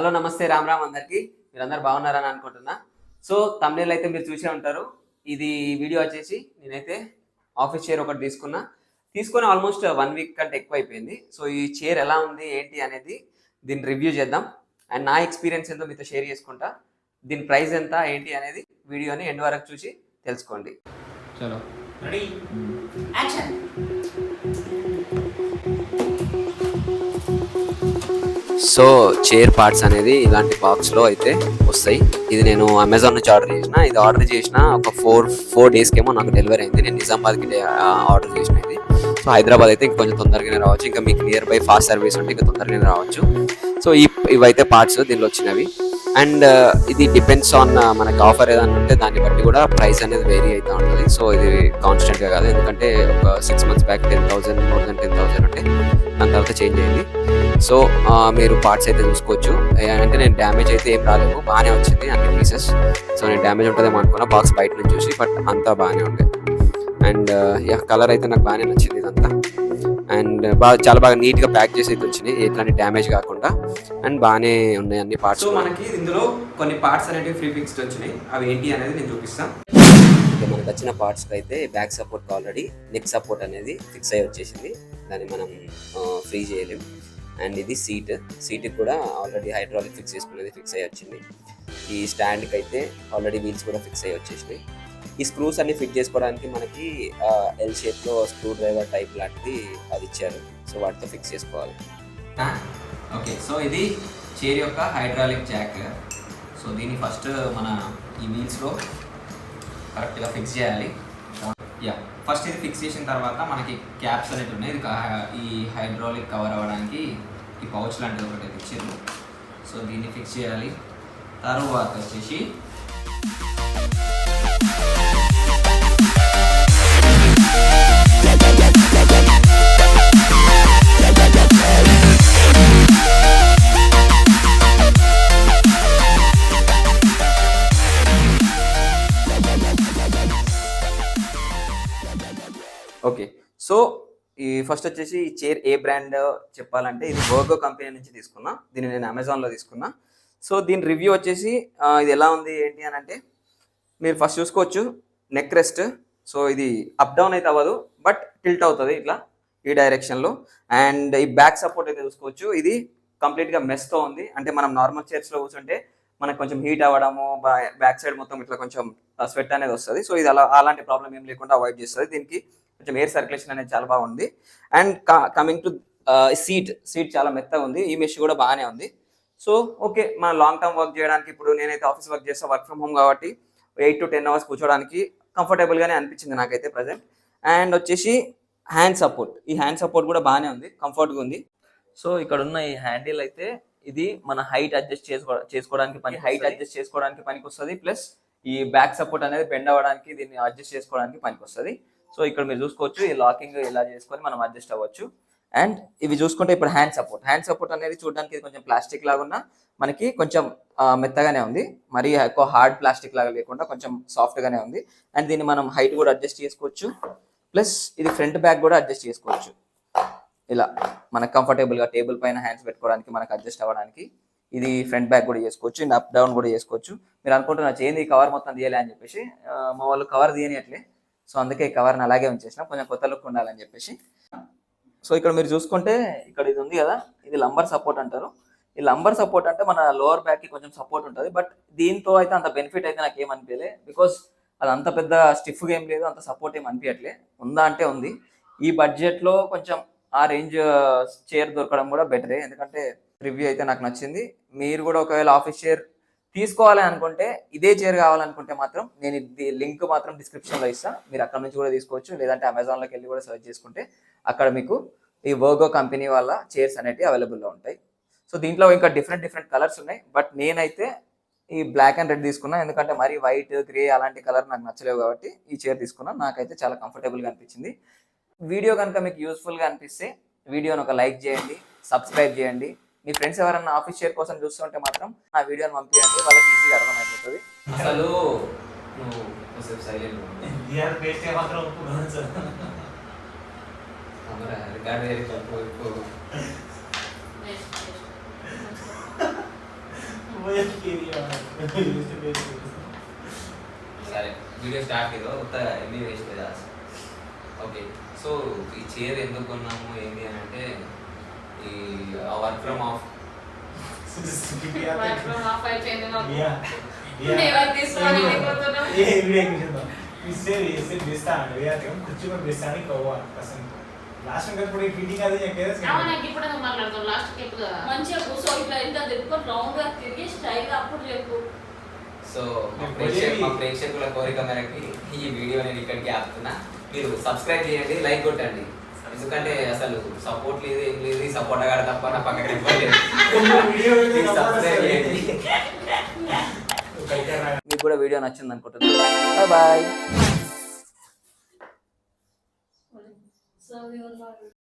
Hello నమస్తే రామ్ రామ్ అందరికి. మీరందరూ బాగున్నారని అనుకుంటున్నా. సో తమిళ అయితే మీరు చూసే ఉంటారు. ఇది వీడియో వచ్చేసి నేనైతే ఆఫీస్ చైర్ ఒకటి తీసుకున్నా. తీసుకొని ఆల్మోస్ట్ వన్ వీక్ కంటే ఎక్కువ అయిపోయింది సో ఈ చైర్ ఎలా ఉంది ఏంటి అనేది దీన్ని రివ్యూ చేద్దాం. అండ్ నా ఎక్స్పీరియన్స్ ఏందో మీతో షేర్ చేసుకుంటా. దీని ప్రైస్ ఎంత ఏంటి అనేది వీడియోని ఎండ్ వరకు చూసి తెలుసుకోండి. చలో. Ready action so chair parts అనేది ఇలాంటి బాక్స్లో అయితే వస్తాయి. ఇది నేను అమెజాన్ నుంచి ఆర్డర్ చేసిన. ఇది ఆర్డర్ చేసిన ఒక ఫోర్ ఫోర్ డేస్కి ఏమో నాకు డెలివరీ అయింది. నేను నిజామాబాద్కి ఆర్డర్ చేసిన ఇది. సో హైదరాబాద్ అయితే ఇంకొంచెం తొందరగానే రావచ్చు. ఇంకా మీకు నియర్ బై ఫాస్ట్ సర్వీస్ ఉంటే ఇంకా తొందరగానే రావచ్చు. సో ఈ ఇవైతే పార్ట్స్ దీనిలో వచ్చినవి. అండ్ ఇది డిపెండ్స్ ఆన్ మనకి ఆఫర్ ఏదైనా ఉంటే దాన్ని బట్టి కూడా ప్రైస్ అనేది వేరీ అవుతూ ఉంటుంది. సో ఇది కాన్స్టెంట్గా కాదు. ఎందుకంటే ఒక six months back ten thousand more than ten thousand ఉంటే దాని తర్వాత చేంజ్ అయింది. సో మీరు పార్ట్స్ అయితే చూసుకోవచ్చు. అంటే నేను డ్యామేజ్ అయితే ఏం రాలేవు బాగానే వచ్చింది అన్ని పీసెస్ సో నేను డ్యామేజ్ ఉంటుందేమో అనుకున్నా. బాక్స్ బయట నుంచి చూసి బట్ అంతా బాగానే ఉండే. అండ్ యా కలర్ అయితే నాకు బాగానే నచ్చింది ఇదంతా. అండ్ బాగా చాలా బాగా నీట్గా ప్యాక్ చేసి అయితే వచ్చినాయి. ఎట్లాంటి డ్యామేజ్ కాకుండా. అండ్ బాగానే ఉన్నాయి అన్ని పార్ట్స్ సో మనకి ఇందులో కొన్ని పార్ట్స్ అనేవి ఫ్రీ ఫిక్స్డ్ వచ్చినాయి. అవి ఏంటి అనేది నేను చూపిస్తాను మనకు వచ్చిన పార్ట్స్కి అయితే back support already neck support అనేది ఫిక్స్ అయ్యి వచ్చేసింది. దాన్ని మనం ఫ్రీ చేయలేం. అండ్ ఇది సీట్. సీట్ కూడా ఆల్రెడీ హైడ్రాలిక్ ఫిక్స్ చేసుకునేది ఫిక్స్ అయ్యి వచ్చింది. ఈ స్టాండ్కి అయితే ఆల్రెడీ వీల్స్ కూడా ఫిక్స్ అయ్యి వచ్చేసినాయి. ఈ స్క్రూస్ అన్ని ఫిట్ చేసుకోవడానికి మనకి ఎల్ షేప్లో స్క్రూ డ్రైవర్ టైప్ లాంటిది అది ఇచ్చారు. సో వాటితో ఫిక్స్ చేసుకోవాలి. ఓకే. సో ఇది చైర్ యొక్క హైడ్రాలిక్ జాక్ సో దీన్ని ఫస్ట్ మన ఈ వీల్స్లో కరెక్ట్గా ఫిక్స్ చేయాలి. యా ఫస్ట్ ఇది ఫిక్స్ చేసిన తర్వాత మనకి క్యాప్స్ అనేవి ఉన్నాయి. ఇది ఈ హైడ్రాలిక్ కవర్ అవ్వడానికి ఈ పౌచ్ లాంటిది ఒకటి అయితే ఇచ్చారు సో దీన్ని ఫిక్స్ చేయాలి. తర్వాత వచ్చేసి సో ఈ ఫస్ట్ వచ్చేసి ఈ చైర్ ఏ బ్రాండ్ చెప్పాలంటే ఇది వర్గో కంపెనీ నుంచి తీసుకున్నా. దీన్ని నేను అమెజాన్లో తీసుకున్నా. సో దీని రివ్యూ వచ్చేసి ఇది ఎలా ఉంది ఏంటి అని అంటే మీరు ఫస్ట్ చూసుకోవచ్చు. నెక్ రెస్ట్ సో ఇది అప్ డౌన్ అయితే అవ్వదు బట్ టిల్ట్ అవుతుంది ఇట్లా ఈ డైరెక్షన్లో అండ్ ఈ బ్యాక్ సపోర్ట్ అయితే చూసుకోవచ్చు. ఇది కంప్లీట్గా మెస్తో ఉంది. అంటే మనం నార్మల్ చైర్స్లో కూర్చుంటే మనకు కొంచెం హీట్ అవ్వడము బ్యాక్ సైడ్ మొత్తం ఇట్లా కొంచెం స్వెట్ అనేది వస్తుంది. సో ఇది అలా అలాంటి ప్రాబ్లం ఏం లేకుండా అవాయిడ్ చేస్తుంది. దీనికి కొంచెం ఎయిర్ సర్క్యులేషన్ అనేది చాలా బాగుంది. And coming to seat seat చాలా మెత్తగా ఉంది. ఈ మెష్ కూడా బాగానే ఉంది. సో ఓకే మన లాంగ్ టర్మ్ వర్క్ చేయడానికి ఇప్పుడు నేనైతే ఆఫీస్ వర్క్ చేస్తా వర్క్ ఫ్రమ్ హోమ్ కాబట్టి ఎయిట్ టు టెన్ అవర్స్ కూర్చోడానికి కంఫర్టబుల్గానే అనిపించింది నాకైతే ప్రజెంట్ అండ్ వచ్చేసి హ్యాండ్ సపోర్ట్ ఈ హ్యాండ్ సపోర్ట్ కూడా బాగానే ఉంది కంఫర్ట్గా ఉంది. సో ఇక్కడ ఉన్న ఈ హ్యాండిల్ అయితే ఇది మన హైట్ అడ్జస్ట్ చేసుకో చేసుకోవడానికి పని హైట్ అడ్జస్ట్ చేసుకోవడానికి పనికి వస్తుంది ప్లస్ ఈ బ్యాక్ సపోర్ట్ అనేది బెండ్ అవ్వడానికి దీన్ని అడ్జస్ట్ చేసుకోవడానికి పనికి వస్తుంది సో ఇక్కడ మీరు చూసుకోవచ్చు ఈ లాకింగ్ ఇలా చేసుకొని మనం అడ్జస్ట్ అవ్వచ్చు. అండ్ ఇవి చూసుకుంటే ఇప్పుడు హ్యాండ్ సపోర్ట్ హ్యాండ్ సపోర్ట్ అనేది చూడడానికి కొంచెం ప్లాస్టిక్ లాగా ఉన్నా మనకి కొంచెం మెత్తగానే ఉంది. మరీ ఎక్కువ హార్డ్ ప్లాస్టిక్ లాగా లేకుండా కొంచెం సాఫ్ట్ గానే ఉంది. అండ్ దీన్ని మనం హైట్ కూడా అడ్జస్ట్ చేసుకోవచ్చు. ప్లస్ ఇది ఫ్రంట్ బ్యాక్ కూడా అడ్జస్ట్ చేసుకోవచ్చు. ఇలా మనకు కంఫర్టబుల్గా టేబుల్ పైన హ్యాండ్స్ పెట్టుకోవడానికి మనకు అడ్జస్ట్ అవ్వడానికి ఇది ఫ్రంట్ బ్యాక్ కూడా చేసుకోవచ్చు. అండ్ అప్ డౌన్ కూడా చేసుకోవచ్చు. మీరు అనుకుంటున్నా చేయండి ఈ కవర్ మొత్తం తీయాలి అని చెప్పేసి మా వాళ్ళు కవర్ తీయని అట్లే సో అందుకే ఈ కవర్ని అలాగే ఉంచేసిన కొంచెం కొత్త లుక్ ఉండాలని చెప్పేసి. సో ఇక్కడ మీరు చూసుకుంటే ఇక్కడ ఇది ఉంది కదా ఇది లంబర్ సపోర్ట్ అంటారు. ఈ లంబర్ సపోర్ట్ అంటే మన లోవర్ బ్యాక్కి కొంచెం సపోర్ట్ ఉంటుంది బట్ దీంతో అయితే అంత బెనిఫిట్ అయితే నాకు ఏం అనిపించలే. బికాస్ అది అంత పెద్ద స్టిఫ్గా ఏం లేదు అంత సపోర్ట్ ఏం అనిపించట్లే. ఉందా అంటే ఉంది. ఈ బడ్జెట్లో కొంచెం ఆ రేంజ్ చైర్ దొరకడం కూడా బెటరే ఎందుకంటే రివ్యూ అయితే నాకు నచ్చింది. మీరు కూడా ఒకవేళ ఆఫీస్ చైర్ తీసుకోవాలి అనుకుంటే ఇదే చైర్ కావాలనుకుంటే మాత్రం నేను లింక్ మాత్రం డిస్క్రిప్షన్లో ఇస్తాను మీరు అక్కడ నుంచి కూడా తీసుకోవచ్చు. లేదంటే అమెజాన్లోకి వెళ్ళి కూడా సెర్చ్ చేసుకుంటే అక్కడ మీకు ఈ వర్గో కంపెనీ వాళ్ళ చైర్స్ అనేవి అవైలబుల్లో ఉంటాయి. సో దీంట్లో ఇంకా డిఫరెంట్ డిఫరెంట్ కలర్స్ ఉన్నాయి. బట్ నేనైతే ఈ బ్లాక్ అండ్ రెడ్ తీసుకున్నా. ఎందుకంటే మరీ వైట్ గ్రే అలాంటి కలర్ నాకు నచ్చలేవు కాబట్టి ఈ చైర్ తీసుకున్నా. నాకైతే చాలా కంఫర్టబుల్గా అనిపించింది. వీడియో కనుక మీకు యూస్ఫుల్గా అనిపిస్తే వీడియోని ఒక లైక్ చేయండి సబ్స్క్రైబ్ చేయండి. మీ ఫ్రెండ్స్ ఎవరన్నా ఆఫీస్ షేర్ కోసం చూస్తుంటే మాత్రం నా వీడియోని పంపించండి వాళ్ళకి ఈజీగా అర్థమైపోతుంది. అసలు నువ్వు సైలెంట్ బిఆర్ పేస్ట్ మాత్రం ఒప్పుకోను సార్. సరే వీడియో స్టార్ట్ ఇదో ఉత్త ఎన్ని వేస్ట్ ఓకే సో ఈ చైర్ ఎందుకు కొన్నాము ఏంటి అని from off Work from off? నాకు ఇప్పుడు చెప్పు కదా. మంచిగా కూర్చో ఇట్లా ఎంత తిప్పుకొని రౌండ్గా తిరిగి స్టైల్ అప్పుడు చెప్పు. సో మా ప్రేక్షకుల కోరిక మేరకి ఈ వీడియో నేను ఇక్కడికి ఆపుతున్నా మీరు సబ్స్క్రైబ్ చేయండి లైక్ కొట్టండి. ఎందుకంటే అసలు సపోర్ట్ లేదు ఏం లేదు సపోర్ట్ అగాడ తప్ప నా పక్కన ఇవ్వలేదు సబ్స్క్రైబ్ చేయండి మీకు కూడా వీడియో నచ్చింది అనుకుంటున్నాను బాయ్ సో